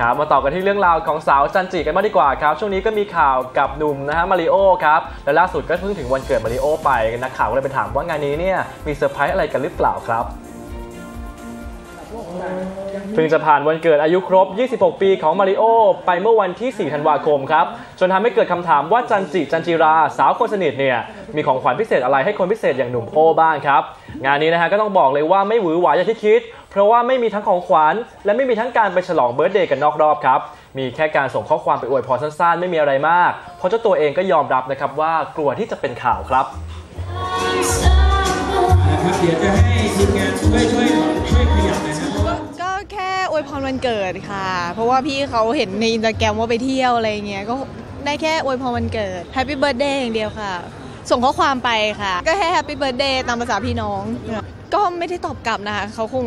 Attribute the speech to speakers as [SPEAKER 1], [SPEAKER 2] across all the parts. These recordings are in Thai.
[SPEAKER 1] ครับมาต่อกันที่เรื่องราวของสาวจันจิกันมางดีกว่าครับ ช่วงนี้ก็มีข่าวกับหนุ่มนะฮะมาริโอครับและล่าสุดก็เพิ่งถึงวันเกิดมาริโอไปนักข่าวก็เลยไปถามว่างานนี้เนี่ยมีเซอร์ไพรส์อะไรกันหรือเปล่าครับ เพิ่งจะผ่านวันเกิดอายุครบ 26 ปีของมาริโอ ไปเมื่อวันที่ 4 ธันวาคมครับ จนทำให้เกิดคำถามว่าจันจิ จันจิรา สาวคนสนิทเนี่ย มีของขวัญพิเศษอะไรให้คนพิเศษอย่างหนุ่มโอบ้างครับ งานนี้นะฮะก็ต้องบอกเลยว่าไม่หวือหวาอย่างที่คิด เพราะว่าไม่มีทั้งของขวัญ และไม่มีทั้งการไปฉลองเบิร์ธเดย์กันนอกรอบครับ มีแค่การส่งข้อความไปอวยพรสั้นๆ ไม่มีอะไรมาก เพราะเจ้าตัวเองก็ยอมรับนะครับว่ากลัวที่จะเป็นข่าวครับ
[SPEAKER 2] นะครับ วยพรวั
[SPEAKER 3] นเกิดค่ะ เพราะว่าพี่เขาเห็นในอินสตาแกรมว่าไปเที่ยวอะไรเงี้ยก็ได้แค่อวยพรวันเกิด Happy Birthday อย่างเดียวค่ะ ส่งข้อความไปค่ะ ก็แค่ Happy Birthday ตามภาษาพี่น้อง ก็ไม่ได้ตอบกลับนะคะเขาคง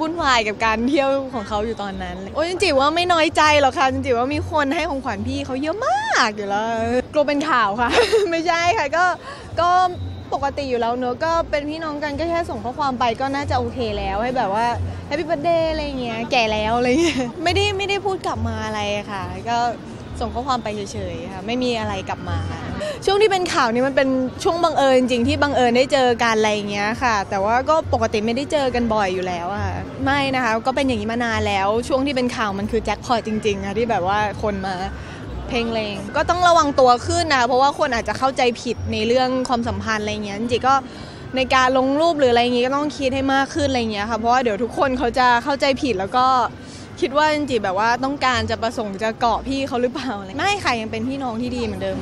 [SPEAKER 3] วุ่นวายกับการเที่ยวของเขาอยู่ตอนนั้น โอ้ยจริงๆว่าไม่น้อยใจหรอกค่ะจริงๆว่ามีคนให้ของขวัญพี่เขาเยอะมากอยู่แล้วกลัวเป็นข่าวค่ะ ไม่ใช่ค่ะก็ก็ ปกติอยู่แล้วเนอะก็เป็นพี่น้องกันก็แค่ส่งข้อความไปก็น่าจะโอเคแล้วให้แบบว่า Happy Birthday อะไรเงี้ยแก่แล้วอะไรเงี้ยไม่ได้ไม่ได้พูดกลับมาอะไรค่ะ ก็ส่งข้อความไปเฉยๆค่ะไม่มีอะไรกลับมา ช่วงที่เป็นข่าวนี้มันเป็นช่วงบังเอิญจริงๆที่บังเอิญได้เจอกันอะไรเงี้ยค่ะ แต่ว่าก็ปกติไม่ได้เจอกันบ่อยอยู่แล้วค่ะไม่นะคะ ก็เป็นอย่างนี้มานานแล้ว ช่วงที่เป็นข่าวมันคือแจ็คพอตจริงๆค่ะที่แบบว่าคนมา เพลงเลงก็ต้องระวังตัวขึ้นนะเพราะว่าคนอาจจะเข้าใจผิดในเรื่องความสัมพันธ์อะไรเงี้ยจริงก็ในการลงรูปหรืออะไรเงี้ยก็ต้องคิดให้มากขึ้นอะไรเงี้ยค่ะเพราะว่าเดี๋ยวทุกคนเขาจะเข้าใจผิดแล้วก็คิดว่าจริงแบบว่าต้องการจะประสงค์จะเกาะพี่เขาหรือเปล่าอะไรไม่ค่ะยังเป็นพี่น้องที่ดีเหมือนเดิม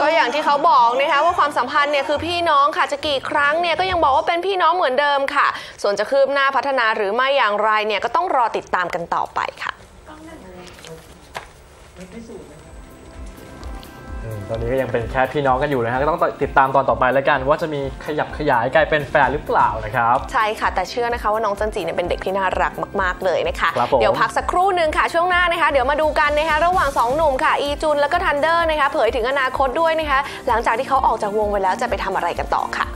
[SPEAKER 4] ก็อย่างที่เขาบอกนะคะว่าความสัมพันธ์เนี่ยคือพี่น้องค่ะจะกี่ครั้งเนี่ยก็ยังบอกว่าเป็นพี่น้องเหมือนเดิมค่ะ ส่วนจะคืบหน้าพัฒนาหรือไม่อย่างไรเนี่ยก็ต้องรอติดตามกันต่อไปค่ะ
[SPEAKER 1] อืมตอนนี้ก็ยังเป็นแค่พี่น้องกันอยู่นะฮะก็ต้องติดตามตอนต่อไปแล้วกันว่าจะมีขยับขยายกลายเป็นแฟนหรือเปล่านะครับ
[SPEAKER 4] ใช่ค่ะ แต่เชื่อนะคะว่าน้องจันจีเนี่ยเป็นเด็กที่น่ารักมาก ๆ เลยนะคะ
[SPEAKER 1] ครับผม
[SPEAKER 4] เดี๋ยวพักสักครู่หนึ่งค่ะช่วงหน้านะคะ เดี๋ยวมาดูกันนะคะระหว่าง 2 หนุ่มค่ะอีจุนแล้วก็ทันเดอร์นะคะเผยถึงอนาคตด้วยนะคะ หลังจากที่เขาออกจากวงไปแล้วจะไปทำอะไรกันต่อค่ะ